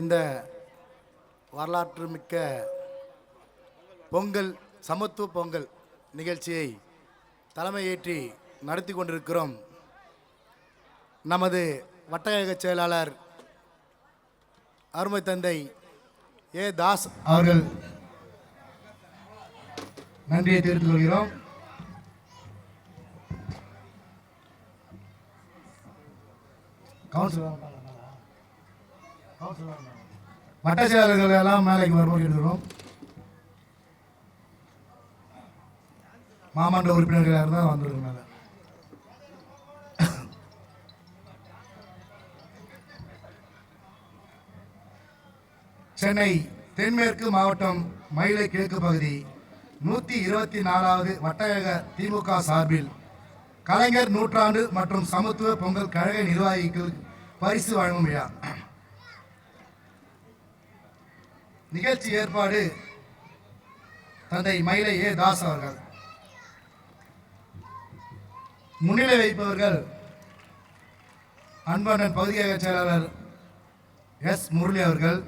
இந்த வரலாற்று மிக்க பொங்கல் சமத்துவ பொங்கல் நிகழ்ச்சியை தலைமையேற்றி நடத்தி கொண்டிருக்கிறோம். நமது வட்டக்கழக செயலாளர் அருமை தந்தை ஏ தாஸ் அவர்கள் நன்றியை தெரிவித்துக் கொள்கிறோம். கவுன்சிலர் வட்ட செயலாளர்கள் எல்லாம் மேலைக்கு வருவோம் இருக்கிறோம் மாமன்ற உறுப்பினர்களாக இருந்தால் வந்துடுங்க மேலே. சென்னை தென்மேற்கு மாவட்டம் மயிலை கிழக்கு பகுதி நூற்றி இருபத்தி நாலாவது வட்டக்கழக திமுக சார்பில் கலைஞர் நூற்றாண்டு மற்றும் சமத்துவ பொங்கல் கழக நிர்வாகிகள் பரிசு வழங்கும் விழா. நிகழ்ச்சி ஏற்பாடு தந்தை மயிலை ஏ தாஸ் அவர்கள். முன்னிலை வைப்பவர்கள் அன்பண்ணன் பகுதியக செயலாளர் எஸ் முரளி அவர்கள்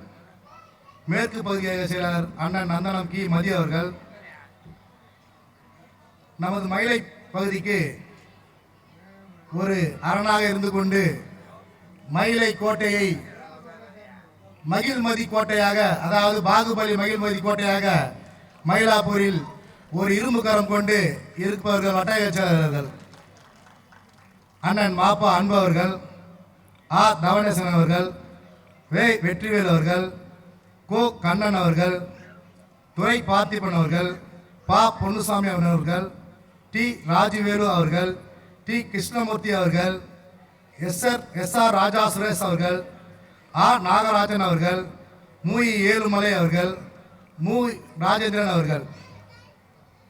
மேற்கு பகுதியக செயலாளர் அண்ணன் நந்தனம் கி. மதி அவர்கள். நமது மயிலை பகுதிக்கு ஒரு அரணாக இருந்து கொண்டு மயிலை கோட்டையை மகிழ்மதி கோட்டையாக அதாவது பாகுபலி மகிழ்மதி கோட்டையாக மயிலாப்பூரில் ஒரு இரும்பு கரம் கொண்டு இருப்பவர்கள் வட்டாய அண்ணன் மாப்பா அன்பு அவர்கள் ஆ. தவணேசன் அவர்கள் வே. வெற்றிவேல் அவர்கள் கோ. கண்ணன் அவர்கள் துரை பார்த்திபன் அவர்கள் பா. பொன்னுசாமி அவர்கள் டி. ராஜுவேலு அவர்கள் டி. கிருஷ்ணமூர்த்தி அவர்கள் S. R S. R. Raja Suresh அவர்கள் ஆர் நாகராஜன் அவர்கள் மூயி ஏழுமலை அவர்கள் மூ. ராஜேந்திரன் அவர்கள்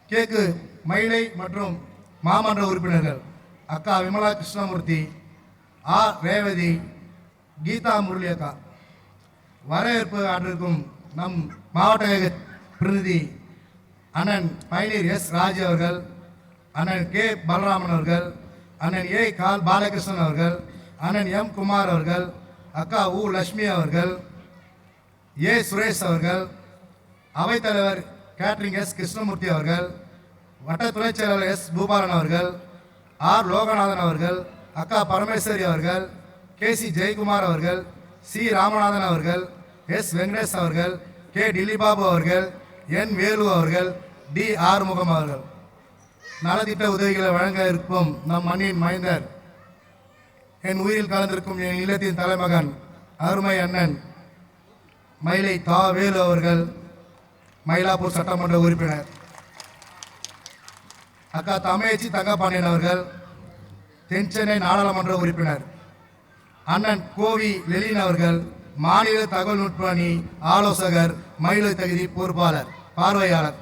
கேக்கு மயிலை மற்றும் மாமன்ற உறுப்பினர்கள் அக்கா. விமலா கிருஷ்ணமூர்த்தி ஆ. ரேவதி கீதா முரளி அக்கா வரவேற்பு ஆற்றிருக்கும் நம் மாவட்ட பிரதிநிதி அண்ணன் பயனீர் எஸ். ராஜு அவர்கள் அண்ணன் கே. பலராமன் அவர்கள் அண்ணன் ஏ. கால். பாலகிருஷ்ணன் அவர்கள் அண்ணன் எம். குமார் அவர்கள் அக்கா உ லட்சுமி அவர்கள் ஏ சுரேஷ் அவர்கள் அவைத்தலைவர் கேட்ரிங் எஸ் கிருஷ்ணமூர்த்தி அவர்கள் வட்ட துணைச் செயலாளர் எஸ் பூபாலன் அவர்கள் ஆர் லோகநாதன் அவர்கள் அக்கா பரமேஸ்வரி அவர்கள் கே சி ஜெயக்குமார் அவர்கள் சி ராமநாதன் அவர்கள் எஸ் வெங்கடேஷ் அவர்கள் கே டிலிபாபு அவர்கள் என் வேலு அவர்கள் டி ஆறுமுகம் அவர்கள். நலத்திட்ட உதவிகளை வழங்க இருக்கும் நம் மண்ணின் மைந்தர் என் உயிரில் கலந்திருக்கும் என் இல்லத்தின் தலைமகன் அருமை அண்ணன் மயிலை தா வேலு அவர்கள் மயிலாப்பூர் சட்டமன்ற உறுப்பினர். அக்கா தமிழச்சி தங்கப்பாண்டியன் அவர்கள் தென்சென்னை நாடாளுமன்ற உறுப்பினர். அண்ணன் கோவி லெலின் அவர்கள் மாநில தகவல் நுட்ப அணி ஆலோசகர் மயிலை தகுதி பொறுப்பாளர் பார்வையாளர்.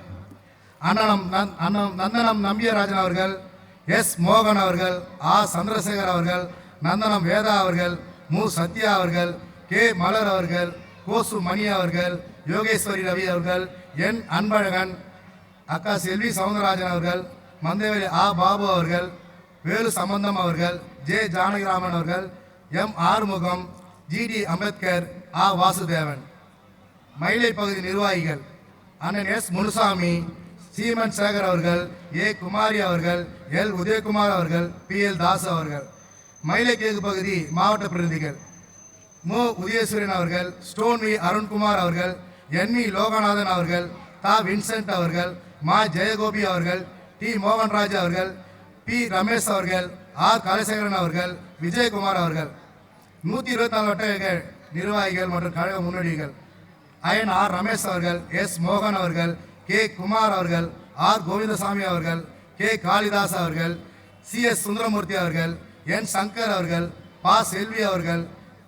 அண்ணனம் நந்- அண்ணன் நந்தனம் நம்பியராஜன் அவர்கள் எஸ் மோகன் அவர்கள் ஆ சந்திரசேகர் அவர்கள் நந்தனம் வேதா அவர்கள் மு. சத்யா அவர்கள் கே. மலர் அவர்கள் கோசு மணி அவர்கள் யோகேஸ்வரி ரவி அவர்கள் என் அன்பழகன் அக்கா செல்வி சவுந்தரராஜன் அவர்கள் மந்தவேலி ஆ. பாபு அவர்கள் வேலு சம்பந்தம் அவர்கள் ஜே. ஜானகிராமன் அவர்கள் M. Arumugam G D Ambedkar ஆ. வாசுதேவன். மயிலை பகுதி நிர்வாகிகள் அண்ணன் எஸ். முனுசாமி சீமன் சேகர் அவர்கள் ஏ. குமாரி அவர்கள் எல். உதயகுமார் அவர்கள் பி. எல். தாஸ் அவர்கள். மயிலை பகுதி மாவட்ட பிரதிநிதிகள். மு. உதயசூரியன் அவர்கள் ஸ்டோன் வி அருண்குமார் அவர்கள் என். வி. லோகநாதன் அவர்கள் தா. வின்சென்ட் அவர்கள் மா. ஜெயகோபி அவர்கள் டி. மோகன்ராஜ் அவர்கள் பி. ரமேஷ் அவர்கள் ஆர். கலைசேகரன் அவர்கள் விஜயகுமார் அவர்கள். நூற்றி இருபத்தி நாலு வட்ட நிர்வாகிகள் மற்றும் கழக முன்னோடிகள் அயன் ஆர். ரமேஷ் அவர்கள் எஸ். மோகன் அவர்கள் கே. குமார் அவர்கள் ஆர். கோவிந்தசாமி அவர்கள் கே. காளிதாஸ் அவர்கள் சி. எஸ். சுந்தரமூர்த்தி அவர்கள் என் சங்கர் அவர்கள் பா. செல்வி அவர்கள்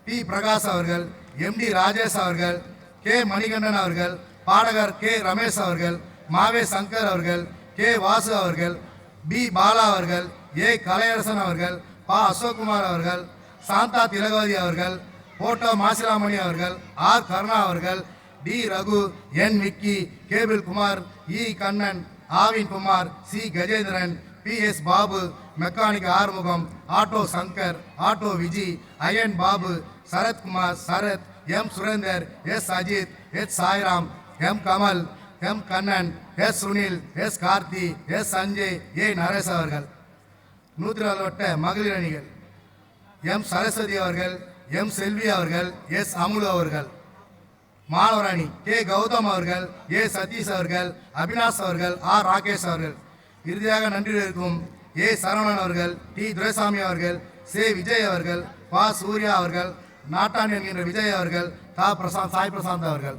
பி. பிரகாஷ் அவர்கள் எம். டி. ராஜேஷ் அவர்கள் கே. மணிகண்டன் அவர்கள் பாடகர் கே. ரமேஷ் அவர்கள் மாவே சங்கர் அவர்கள் கே. வாசு அவர்கள் பி. பாலா அவர்கள் ஏ. கலையரசன் அவர்கள் பா. அசோக்குமார் அவர்கள் சாந்தா திலகவதி அவர்கள் போட்டோ மாசிலாமணி அவர்கள் ஆர். கருணா அவர்கள் T. Raghu N. Vicky cable Kumar E. Kannan Aavin Kumar C. Gajendran P S Babu mechanic Arumugam auto Shankar auto Viji iron Babu Sarathkumar Sarath M Surender S Ajith S Sairam M Kamal M Kannan S Sunil S Karthi S Sanjay A Naresh அவர்கள். நூற்றி நாலு வட்ட மகளிர் அணிகள். M Saraswati அவர்கள் M செல்வி அவர்கள் S Amulu அவர்கள். மாணவர் அணி. கே கௌதம் அவர்கள் ஏ சதீஷ் அவர்கள் அபினாஷ் அவர்கள் ஆர் ராகேஷ் அவர்கள். இறுதியாக நன்றி இருக்கும் ஏ சரவணன் அவர்கள் டி துரைசாமி அவர்கள் சே விஜய் அவர்கள் பா சூர்யா அவர்கள் நாட்டான் என்கின்ற விஜய் அவர்கள் தா பிரசாந்த் சாய் பிரசாந்த் அவர்கள்.